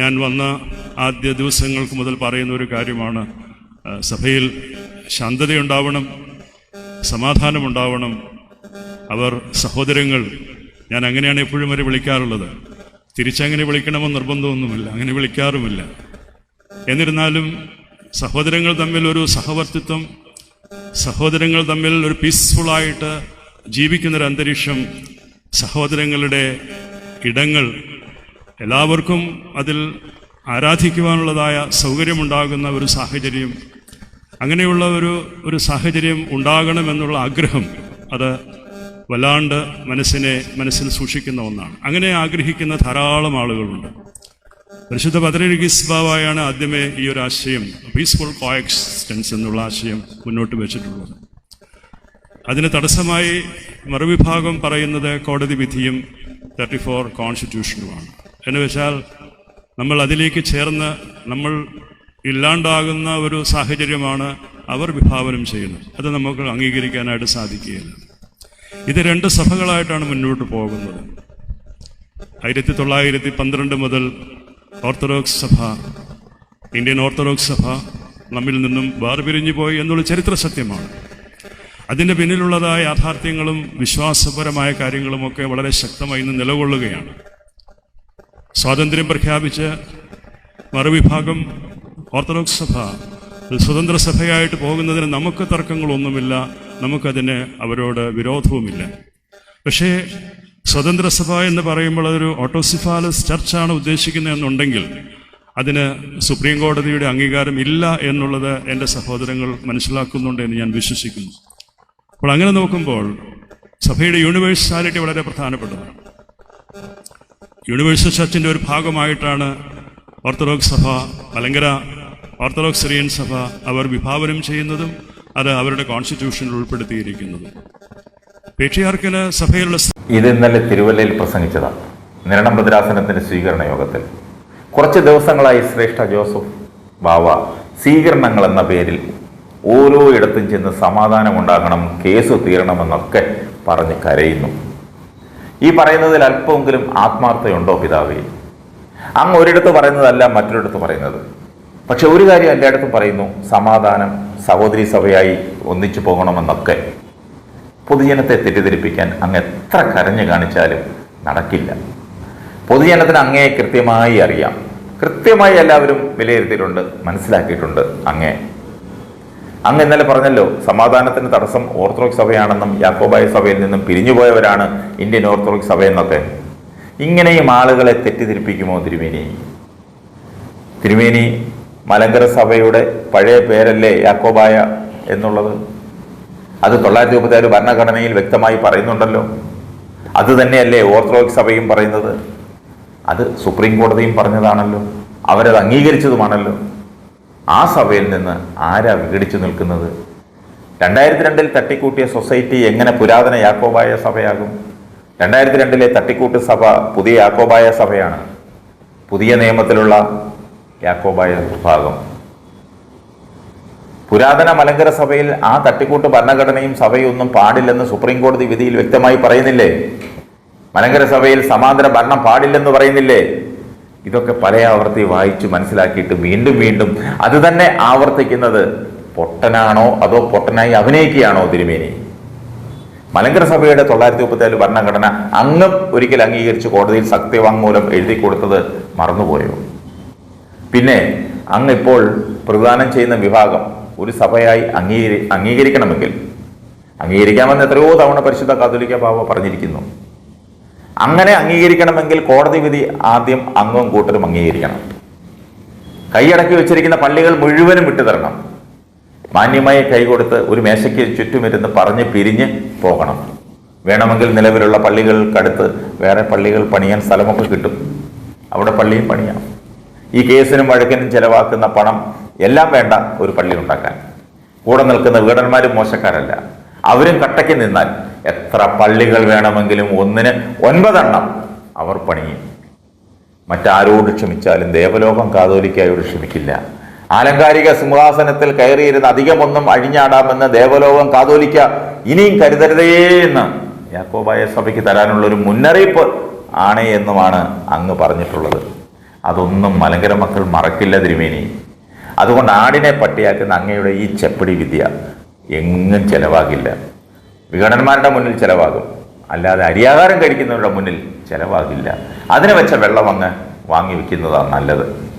ഞാൻ വന്ന ആദ്യ ദിവസങ്ങൾക്ക് മുതൽ പറയുന്ന ഒരു കാര്യമാണ് സഭയിൽ ശാന്തതയുണ്ടാവണം സമാധാനമുണ്ടാവണം. അവർ സഹോദരങ്ങൾ ഞാൻ അങ്ങനെയാണ് എപ്പോഴും വരെ വിളിക്കാറുള്ളത്. തിരിച്ചങ്ങനെ വിളിക്കണമെന്ന് നിർബന്ധമൊന്നുമില്ല അങ്ങനെ വിളിക്കാറുമില്ല. എന്നിരുന്നാലും സഹോദരങ്ങൾ തമ്മിൽ ഒരു സഹവർത്തിത്വം സഹോദരങ്ങൾ തമ്മിൽ ഒരു പീസ്ഫുള്ളായിട്ട് ജീവിക്കുന്നൊരു അന്തരീക്ഷം സഹോദരങ്ങളുടെ ഇടങ്ങൾ എല്ലാവർക്കും അതിൽ ആരാധിക്കുവാനുള്ളതായ സൗകര്യമുണ്ടാകുന്ന ഒരു സാഹചര്യം. അങ്ങനെയുള്ള ഒരു ഒരു സാഹചര്യം ഉണ്ടാകണമെന്നുള്ള ആഗ്രഹം അത് വല്ലാണ്ട് മനസ്സിനെ മനസ്സിൽ സൂക്ഷിക്കുന്ന ഒന്നാണ്. അങ്ങനെ ആഗ്രഹിക്കുന്ന ധാരാളം ആളുകളുണ്ട്. പരിശുദ്ധ പത്രികിസ് സ്വഭാവമായാണ് ആദ്യമേ ഈ ഒരു ആശയം പീസ്ഫുൾ കോഎക്സിസ്റ്റൻസ് എന്നുള്ള ആശയം മുന്നോട്ട് വെച്ചിട്ടുള്ളത്. അതിന് തടസ്സമായി മറുവിഭാഗം പറയുന്നത് കോടതി വിധിയും തേർട്ടി ഫോർ കോൺസ്റ്റിറ്റ്യൂഷനുമാണ് എന്ന് വെച്ചാൽ നമ്മൾ അതിലേക്ക് ചേർന്ന് നമ്മൾ ഇല്ലാണ്ടാകുന്ന ഒരു സാഹചര്യമാണ് അവർ വിഭാവനം ചെയ്യുന്നത്. അത് നമുക്ക് അംഗീകരിക്കാനായിട്ട് സാധിക്കുകയില്ല. ഇത് രണ്ട് സഭകളായിട്ടാണ് മുന്നോട്ട് പോകുന്നത്. ആയിരത്തി തൊള്ളായിരത്തി പന്ത്രണ്ട് മുതൽ ഓർത്തഡോക്സ് സഭ ഇന്ത്യൻ ഓർത്തഡോക്സ് സഭ നമ്മിൽ നിന്നും വേർപിരിഞ്ഞു പോയി എന്നുള്ള ചരിത്ര സത്യമാണ്. അതിന്റെ പിന്നിലുള്ളതായ യാഥാർത്ഥ്യങ്ങളും വിശ്വാസപരമായ കാര്യങ്ങളുമൊക്കെ വളരെ ശക്തമായി ഇന്ന് നിലകൊള്ളുകയാണ്. സ്വാതന്ത്ര്യം പ്രഖ്യാപിച്ച് മറുവിഭാഗം ഓർത്തഡോക്സ് സഭ സ്വതന്ത്ര സഭയായിട്ട് പോകുന്നതിന് നമുക്ക് തർക്കങ്ങളൊന്നുമില്ല നമുക്കതിന് അവരോട് വിരോധവുമില്ല. പക്ഷേ സ്വതന്ത്ര സഭ എന്ന് പറയുമ്പോൾ അതൊരു ഓട്ടോസിഫാലസ് ചർച്ചാണ് ഉദ്ദേശിക്കുന്നതെന്നുണ്ടെങ്കിൽ അതിന് സുപ്രീം കോടതിയുടെ അംഗീകാരം ഇല്ല എന്നുള്ളത് എന്റെ സഹോദരങ്ങൾ മനസ്സിലാക്കുന്നുണ്ട് എന്ന് ഞാൻ വിശ്വസിക്കുന്നു. അപ്പോൾ അങ്ങനെ നോക്കുമ്പോൾ സഭയുടെ യൂണിവേഴ്സാലിറ്റി വളരെ പ്രധാനപ്പെട്ടതാണ്. യൂണിവേഴ്സൽ ചർച്ചിന്റെ ഒരു ഭാഗമായിട്ടാണ് ഓർത്തഡോക്സ് സഭ മലങ്കര ഓർത്തഡോക്സ് സിറിയൻ സഭ അവർ വിഭാവനം ചെയ്യുന്നതും അത് അവരുടെ കോൺസ്റ്റിറ്റ്യൂഷനിൽ ഉൾപ്പെടുത്തിയിരിക്കുന്നതും. പേട്രിയാർക്കിന് സഭയിലുള്ള ഇത് ഇന്നലെ തിരുവല്ലയിൽ പ്രസംഗിച്ചതാണ്. നിരണം ഭദ്രാസനത്തിന്റെ സ്വീകരണ യോഗത്തിൽ. കുറച്ച് ദിവസങ്ങളായി ശ്രേഷ്ഠ ജോസഫ് ബാവ സ്വീകരണങ്ങൾ എന്ന പേരിൽ ഓരോ ഇടത്തും ചെന്ന് സമാധാനമുണ്ടാകണം കേസ് തീരണമെന്നൊക്കെ പറഞ്ഞ് കരയുന്നു. ഈ പറയുന്നതിൽ അല്പമെങ്കിലും ആത്മാർത്ഥതയുണ്ടോ പിതാവേ? അങ്ങ് ഒരിടത്ത് പറയുന്നതല്ല മറ്റൊരിടത്ത് പറയുന്നത്. പക്ഷെ ഒരു കാര്യം എല്ലായിടത്തും പറയുന്നു സമാധാനം സഹോദരി സഭയായി ഒന്നിച്ചു പോകണമെന്നൊക്കെ. പൊതുജനത്തെ തെറ്റിദ്ധരിപ്പിക്കാൻ അങ്ങ് എത്ര കരഞ്ഞു കാണിച്ചാലും നടക്കില്ല. പൊതുജനത്തിന് അങ്ങയെ കൃത്യമായി അറിയാം. കൃത്യമായി എല്ലാവരും വിലയിരുത്തിയിട്ടുണ്ട് മനസ്സിലാക്കിയിട്ടുണ്ട് അങ്ങേ. അങ്ങ് ഇന്നലെ പറഞ്ഞല്ലോ സമാധാനത്തിന് തടസ്സം ഓർത്തഡോക്സ് സഭയാണെന്നും യാക്കോബായ സഭയിൽ നിന്നും പിരിഞ്ഞുപോയവരാണ് ഇന്ത്യൻ ഓർത്തഡോക്സ് സഭയെന്നൊക്കെ ഇങ്ങനെയും ആളുകളെ തെറ്റിദ്ധരിപ്പിക്കുമോ തിരുമേനി? തിരുമേനി മലങ്കര സഭയുടെ പഴയ പേരല്ലേ യാക്കോബായ എന്നുള്ളത്? അത് തൊള്ളായിരത്തി മുപ്പത്തിയാറ് ഭരണഘടനയിൽ വ്യക്തമായി പറയുന്നുണ്ടല്ലോ. അത് തന്നെയല്ലേ ഓർത്തഡോക്സ് സഭയും പറയുന്നത്? അത് സുപ്രീം കോടതിയും പറഞ്ഞതാണല്ലോ. അവരത് അംഗീകരിച്ചതുമാണല്ലോ. ആ സഭയിൽ നിന്ന് ആരാ വിഘടിച്ചു നിൽക്കുന്നത്? രണ്ടായിരത്തി രണ്ടിൽ തട്ടിക്കൂട്ടിയ സൊസൈറ്റി എങ്ങനെ പുരാതന യാക്കോബായ സഭയാകും? രണ്ടായിരത്തി രണ്ടിലെ തട്ടിക്കൂട്ട് സഭ പുതിയ യാക്കോബായ സഭയാണ്. പുതിയ നിയമത്തിലുള്ള യാക്കോബായ വിഭാഗം. പുരാതന മലങ്കര സഭയിൽ ആ തട്ടിക്കൂട്ട് ഭരണഘടനയും സഭയൊന്നും പാടില്ലെന്ന് സുപ്രീം കോടതി വിധിയിൽ വ്യക്തമായി പറയുന്നില്ലേ? മലങ്കര സഭയിൽ സമാന്തര ഭരണം പാടില്ലെന്ന് പറയുന്നില്ലേ? ഇതൊക്കെ പല ആവർത്തി വായിച്ച് മനസ്സിലാക്കിയിട്ട് വീണ്ടും വീണ്ടും അത് തന്നെ ആവർത്തിക്കുന്നത് പൊട്ടനാണോ അതോ പൊട്ടനായി അഭിനയിക്കുകയാണോ തിരുമേനി? മലങ്കര സഭയുടെ തൊള്ളായിരത്തി മുപ്പത്തിയേഴ് ഭരണഘടന അങ്ങും ഒരിക്കൽ അംഗീകരിച്ച് കോടതിയിൽ സത്യവാങ്മൂലം എഴുതി കൊടുത്തത് മറന്നുപോയോ? പിന്നെ അങ്ങ് ഇപ്പോൾ പ്രദാനം ചെയ്യുന്ന വിഭാഗം ഒരു സഭയായി അംഗീകരി അംഗീകരിക്കണമെങ്കിൽ അംഗീകരിക്കാമെന്ന് എത്രയോ തവണ പരിശുദ്ധ കാതോലിക്ക ബാബ പറഞ്ഞിരിക്കുന്നു. അങ്ങനെ അംഗീകരിക്കണമെങ്കിൽ കോടതി വിധി ആദ്യം അംഗവും കൂട്ടരും അംഗീകരിക്കണം. കൈയടക്കി വെച്ചിരിക്കുന്ന പള്ളികൾ മുഴുവനും വിട്ടുതരണം. മാന്യമായി കൈകൊടുത്ത് ഒരു മേശയ്ക്ക് ചുറ്റുമിരുന്ന് പറഞ്ഞ് പിരിഞ്ഞ് പോകണം. വേണമെങ്കിൽ നിലവിലുള്ള പള്ളികൾക്കടുത്ത് വേറെ പള്ളികൾ പണിയാൻ സ്ഥലമൊക്കെ കിട്ടും. അവിടെ പള്ളിയും പണിയാം. ഈ കേസിനും വഴക്കിനും ചെലവാക്കുന്ന പണം എല്ലാം വേണ്ട ഒരു പള്ളി ഉണ്ടാക്കാൻ. കൂടെ നിൽക്കുന്ന വീടന്മാരും മോശക്കാരല്ല. അവരും കട്ടയ്ക്ക് നിന്നാൽ എത്ര പള്ളികൾ വേണമെങ്കിലും ഒന്നിന് ഒൻപതെണ്ണം അവർ പണിയും. മറ്റാരോട് ക്ഷമിച്ചാലും ദേവലോകം കാതോലിക്കായോട് ക്ഷമിക്കില്ല. ആലങ്കാരിക സിംഹാസനത്തിൽ കയറിയിരുന്ന അധികമൊന്നും അഴിഞ്ഞാടാമെന്ന് ദേവലോകം കാതോലിക്ക ഇനിയും കരുതരുതേ എന്ന് യാക്കോബായ സഭയ്ക്ക് തരാനുള്ളൊരു മുന്നറിയിപ്പ് ആണ് എന്നുമാണ് അങ്ങ് പറഞ്ഞിട്ടുള്ളത്. അതൊന്നും മലങ്കര മക്കൾ മറക്കില്ല തിരുമേനി. അതുകൊണ്ട് ആടിനെ പട്ടിയാക്കുന്ന അങ്ങയുടെ ഈ ചെപ്പടി വിദ്യ എങ്ങും ചെലവാകില്ല. വിഘടന്മാരുടെ മുന്നിൽ ചിലവാകും. അല്ലാതെ അരിയാഹാരം കഴിക്കുന്നവരുടെ മുന്നിൽ ചിലവാകില്ല. അതിന് വെച്ച വെള്ളം അങ്ങ് വാങ്ങി വയ്ക്കുന്നതാണ് നല്ലത്.